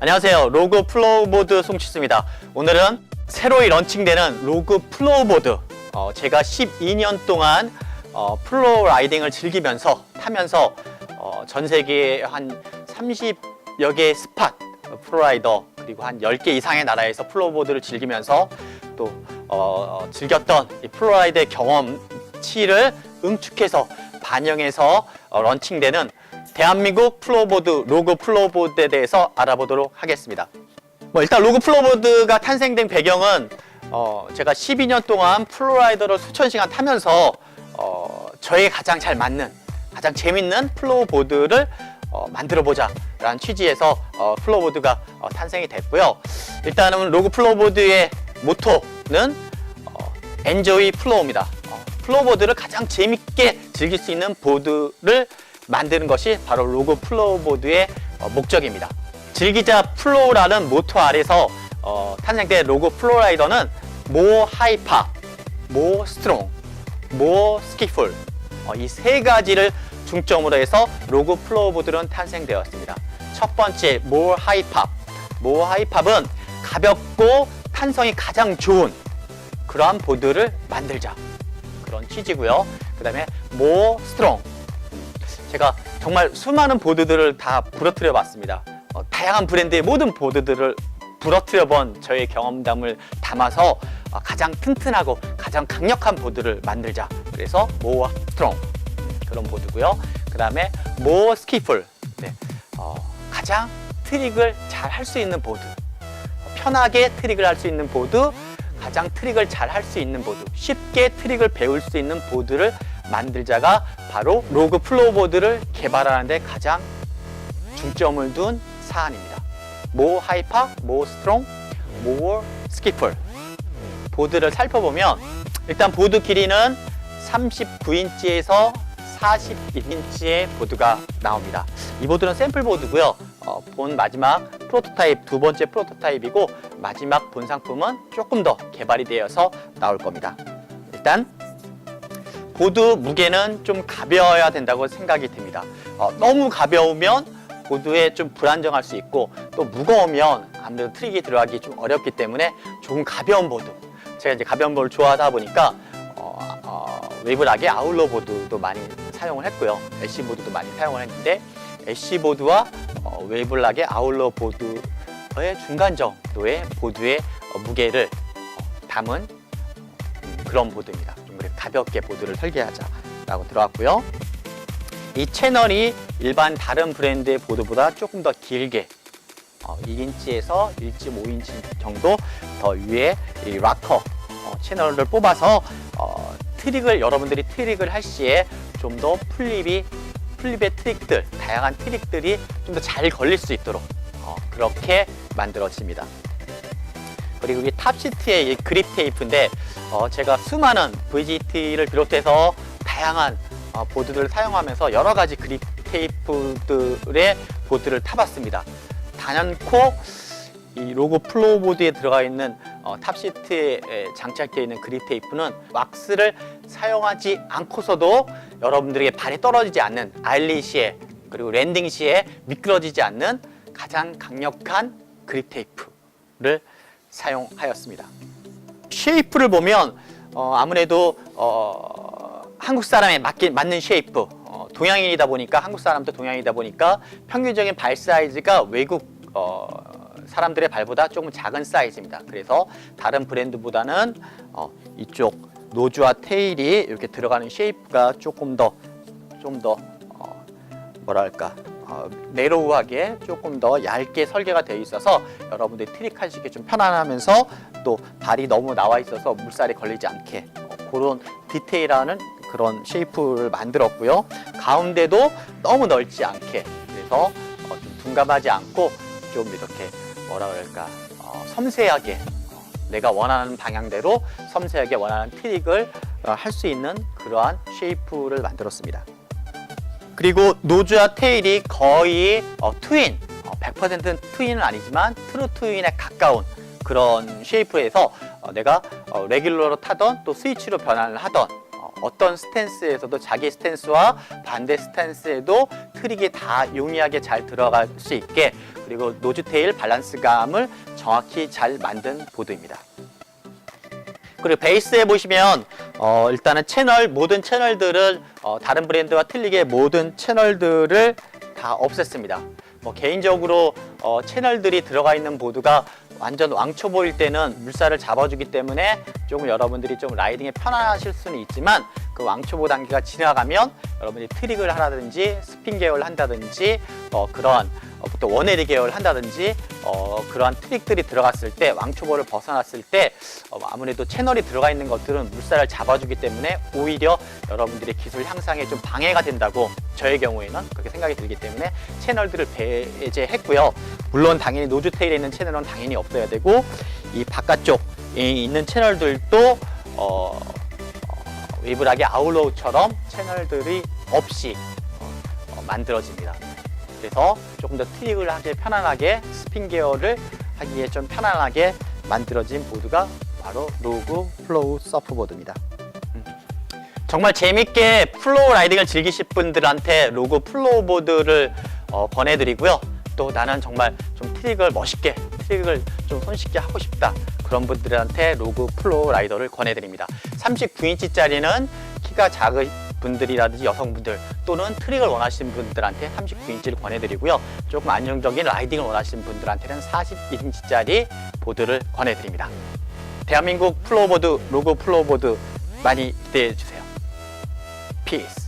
안녕하세요. 로그 플로우보드 송치스입니다. 오늘은 새로이 런칭되는 로그 플로우보드. 어, 제가 12년 동안 어, 플로우 라이딩을 즐기면서 타면서 어, 전 세계에 한 30여 개의 스팟 어, 프로라이더 그리고 한 10개 이상의 나라에서 플로우보드를 즐기면서 또 어, 어, 즐겼던 이 플로우라이드의 경험치를 응축해서 반영해서 어, 런칭되는 대한민국 플로우보드 로그 플로우보드에 대해서 알아보도록 하겠습니다. 뭐 일단 로그 플로우보드가 탄생된 배경은 어, 제가 12년 동안 플로라이더를 수천 시간 타면서 어, 저에게 가장 잘 맞는 가장 재밌는 플로우보드를 어, 만들어 보자 라는 취지에서 어, 플로우보드가 어, 탄생이 됐고요. 일단은 로그 플로우보드의 모토는 어, 엔조이 플로우입니다. 어, 플로우보드를 가장 재밌게 즐길 수 있는 보드를 만드는 것이 바로 로그 플로우보드의 어, 목적입니다. 즐기자 플로우라는 모토 아래서 어, 탄생된 로그 플로라이더는 모 하이파, 모 스트롱, 모 스키풀 어, 이세 가지를 중점으로 해서 로그 플로우보드는 탄생되었습니다. 첫 번째 모 하이팝, 모 하이팝은 가볍고 탄성이 가장 좋은 그러한 보드를 만들자 그런 취지고요. 그 다음에 모 스트롱 제가 정말 수많은 보드들을 다 부러뜨려 봤습니다. 어, 다양한 브랜드의 모든 보드들을 부러뜨려 본 저의 경험담을 담아서 어, 가장 튼튼하고 가장 강력한 보드를 만들자. 그래서 모어 스트롱 그런 보드고요. 그 다음에 모어 스키풀 네, 어, 가장 트릭을 잘 할 수 있는 보드. 편하게 트릭을 할 수 있는 보드, 가장 트릭을 잘 할 수 있는 보드, 쉽게 트릭을 배울 수 있는 보드를 만들자가 바로 로그 플로우보드를 개발하는 데 가장 중점을 둔 사안입니다. 모 하이파, 모 스트롱, 모 스키플. 보드를 살펴보면 일단 보드 길이는 39인치에서 41인치의 보드가 나옵니다. 이 보드는 샘플 보드고요. 어, 본 마지막 프로토타입 두 번째 프로토타입이고 마지막 본 상품은 조금 더 개발이 되어서 나올 겁니다. 일단 보드 무게는 좀 가벼워야 된다고 생각이 듭니다. 어, 너무 가벼우면 보드에 좀 불안정할 수 있고 또 무거우면 아무래도 트릭이 들어가기 좀 어렵기 때문에 조금 가벼운 보드. 제가 이제 가벼운 보드를 좋아하다 보니까 어, 어, 웨이브락의 아울러 보드도 많이 사용을 했고요. 애쉬 보드도 많이 사용을 했는데 애쉬 보드와 어, 웨이블락의 아울러 보드의 중간 정도의 보드의 어, 무게를 어, 담은 음, 그런 보드입니다. 가볍게 보드를 설계하자라고 들어왔고요. 이 채널이 일반 다른 브랜드의 보드보다 조금 더 길게 어, 2인치에서 1.5인치 정도 더 위에 이 락커 어, 채널을 뽑아서 어, 트릭을 여러분들이 트릭을 할 시에 좀 더 플립이 플립의 트릭들 다양한 트릭들이 좀 더 잘 걸릴 수 있도록 어, 그렇게 만들어집니다. 그리고 이 탑시트의 이 그립 테이프인데 어, 제가 수많은 VGT를 비롯해서 다양한 어, 보드들을 사용하면서 여러 가지 그립 테이프들의 보드를 타봤습니다. 단연코 이 로고 플로우보드에 들어가 있는 어, 탑시트에 에, 장착되어 있는 그립 테이프는 왁스를 사용하지 않고서도 여러분들에게 발이 떨어지지 않는 아일리 시에 그리고 랜딩 시에 미끄러지지 않는 가장 강력한 그립 테이프를 사용하였습니다. 쉐이프를 보면 어, 아무래도 어, 한국 사람에 맞긴 맞는 쉐이프 어, 동양인이다 보니까 한국 사람도 동양이다 보니까 평균적인 발 사이즈가 외국 어, 사람들의 발보다 조금 작은 사이즈입니다. 그래서 다른 브랜드보다는 어, 이쪽 노즈와 테일이 이렇게 들어가는 쉐이프가 조금 더 좀더 어, 뭐랄까 어, 네로우하게 조금 더 얇게 설계가 되어 있어서 여러분들이 트릭하시기 좀 편안하면서 또 발이 너무 나와 있어서 물살에 걸리지 않게 어, 그런 디테일하는 그런 쉐이프를 만들었고요. 가운데도 너무 넓지 않게 그래서 어, 좀 둔감하지 않고 좀 이렇게 뭐라 그럴까 어, 섬세하게 어, 내가 원하는 방향대로 섬세하게 원하는 트릭을 어, 할수 있는 그러한 쉐이프를 만들었습니다. 그리고 노즈와 테일이 거의 어, 트윈, 어, 100% 트윈은 아니지만 트루 트윈에 가까운 그런 쉐이프에서 어, 내가 어, 레귤러로 타던 또 스위치로 변환을 하던 어, 어떤 스탠스에서도 자기 스탠스와 반대 스탠스에도 트릭이 다 용이하게 잘 들어갈 수 있게 그리고 노즈 테일 밸런스감을 정확히 잘 만든 보드입니다. 그리고 베이스에 보시면 어, 일단은 채널 모든 채널들을 어, 다른 브랜드와 틀리게 모든 채널들을 다 없앴습니다. 뭐 개인적으로 어, 채널들이 들어가 있는 보드가 완전 왕초 보일 때는 물살을 잡아주기 때문에 조금 여러분들이 좀 라이딩에 편안하실 수는 있지만 그 왕초보 단계가 지나가면 여러분이 트릭을 하라든지 스핀 계열 한다든지 어, 그런 어, 또 원에리 계열 한다든지 어, 그러한 트릭들이 들어갔을 때 왕초보를 벗어났을 때 어, 아무래도 채널이 들어가 있는 것들은 물살을 잡아주기 때문에 오히려 여러분들의 기술 향상에 좀 방해가 된다고 저의 경우에는 그렇게 생각이 들기 때문에 채널들을 배제했고요. 물론 당연히 노즈테일에 있는 채널은 당연히 없어야 되고 이 바깥쪽에 있는 채널들도 어, 어, 웨이브락의 아울로우처럼 채널들이 없이 어, 어, 만들어집니다. 그래서 조금 더 트릭을 하기 편안하게 스핀 계열을 하기에 좀 편안하게 만들어진 보드가 바로 로그 플로우 서프보드입니다. 음. 정말 재밌게 플로우 라이딩을 즐기실 분들한테 로그 플로우 보드를 어, 권해드리고요. 또 나는 정말 좀 트릭을 멋있게 트릭을 좀 손쉽게 하고 싶다 그런 분들한테 로그 플로우 라이더를 권해드립니다. 39인치짜리는 키가 작은 분들이라든지 여성분들 또는 트릭을 원하시는 분들한테 39인치를 권해드리고요. 조금 안정적인 라이딩을 원하시는 분들한테는 41인치짜리 보드를 권해드립니다. 대한민국 플로어보드 로고 플로어보드 많이 기대해 주세요. 피스.